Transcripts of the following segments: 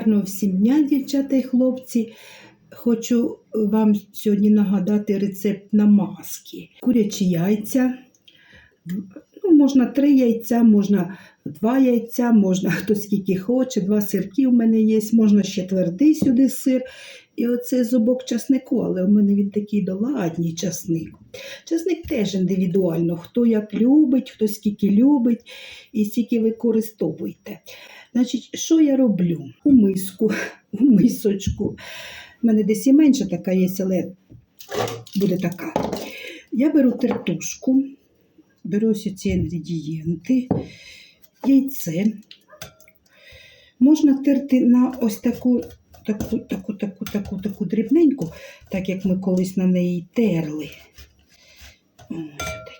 Гарного всім дня, дівчата і хлопці. Хочу вам сьогодні нагадати рецепт намазки. Курячі яйця. Ну, можна три яйця, можна два яйця, можна хто скільки хоче, два сирки у мене є, можна ще твердий сюди сир. І оце зубок часнику, але у мене він такий доладній часник. Часник теж індивідуально, хто як любить, хто скільки любить і скільки використовуєте. Значить, що я роблю? У миску, у мисочку. У мене десь і менше така є, але буде така. Я беру тертушку, беру ось ці інгредієнти, яйце. Можна терти на ось таку, таку, таку, таку, таку, таку дрібненьку, так як ми колись на неї терли. Ось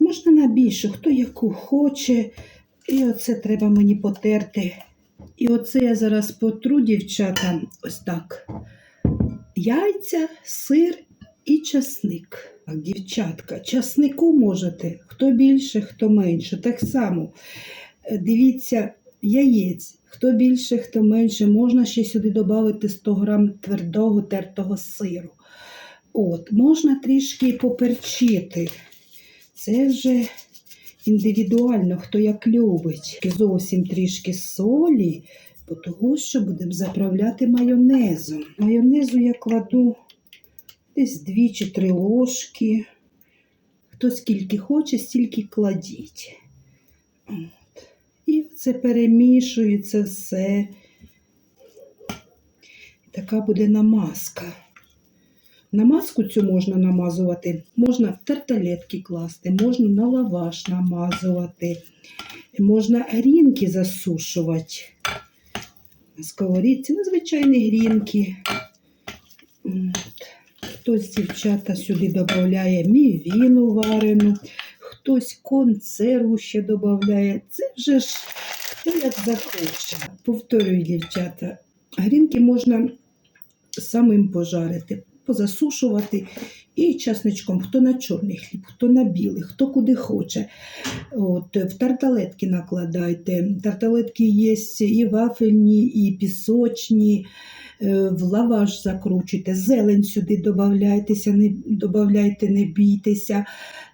Можна на більшу, хто яку хоче. І оце треба мені потерти. І оце я зараз потру, дівчата, ось так. Яйця, сир і часник. Так, дівчатка, часнику можете, хто більше, хто менше. Так само. Е, Дивіться, яєць, хто більше, хто менше, можна ще сюди додати 100 грам твердого тертого сиру. От, можна трішки поперчити. Це вже індивідуально, хто як любить. Зовсім трішки солі, того, що будемо заправляти майонезом. Майонезу я кладу десь 2 чи 3 ложки. Хто скільки хоче, стільки кладіть. От. І це перемішується все. Така буде намазка. Намазку цю можна намазувати, можна в тарталетки класти, можна на лаваш намазувати, можна грінки засушувати. На сковорідці, ну, звичайні грінки. Хтось, дівчата, сюди додає мівіну варену, хтось консерву ще додає. Це вже ж хто як захоче. Повторюю, дівчата, грінки можна самим пожарити, позасушувати і часничком, хто на чорний хліб, хто на білий, хто куди хоче. От, в тарталетки накладайте. Тарталетки є і вафельні, і пісочні. Е, В лаваш закручуйте, зелень сюди додавайтеся, не додавайте, не бійтеся.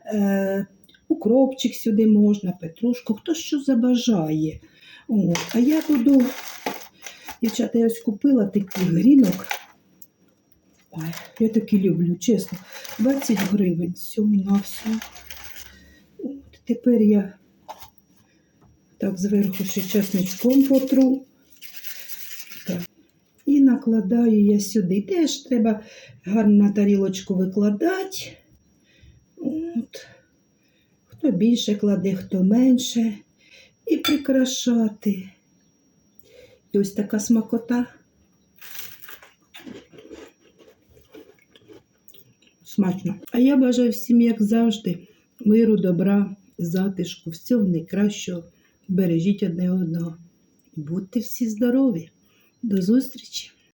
Е, Укропчик сюди можна, петрушку, хто що забажає. О, а я буду, дівчата, я ось купила такий грінок. Ой, я таки люблю, чесно. 20 гривень всього на все. От, тепер я так зверху ще часничком потру. Так. І накладаю я сюди. Теж треба гарно на тарілочку викладати. От. Хто більше кладе, хто менше. І прикрашати. І ось така смакота. Смачно. А я бажаю всім, як завжди, миру, добра, затишку, всього найкращого. Бережіть одне одного. Будьте всі здорові. До зустрічі!